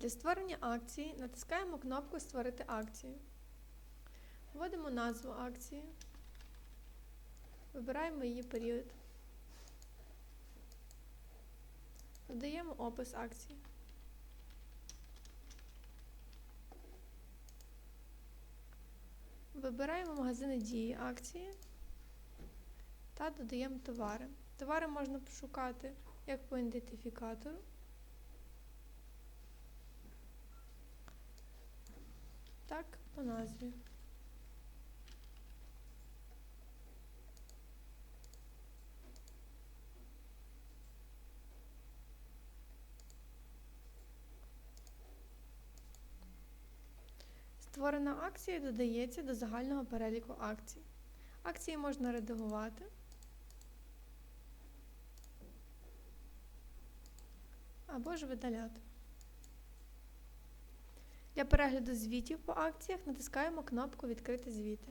Для створення акції натискаємо кнопку Створити акцію. Вводимо назву акції. Вибираємо її період. Додаємо опис акції. Вибираємо магазини дії акції та додаємо товари. Товари можна пошукати як по ідентифікатору. Так, по назві. Створена акція додається до загального переліку акцій. Акції можна редагувати. Або ж видаляти. Для перегляду звітів по акціях натискаємо кнопку Відкрити звіти.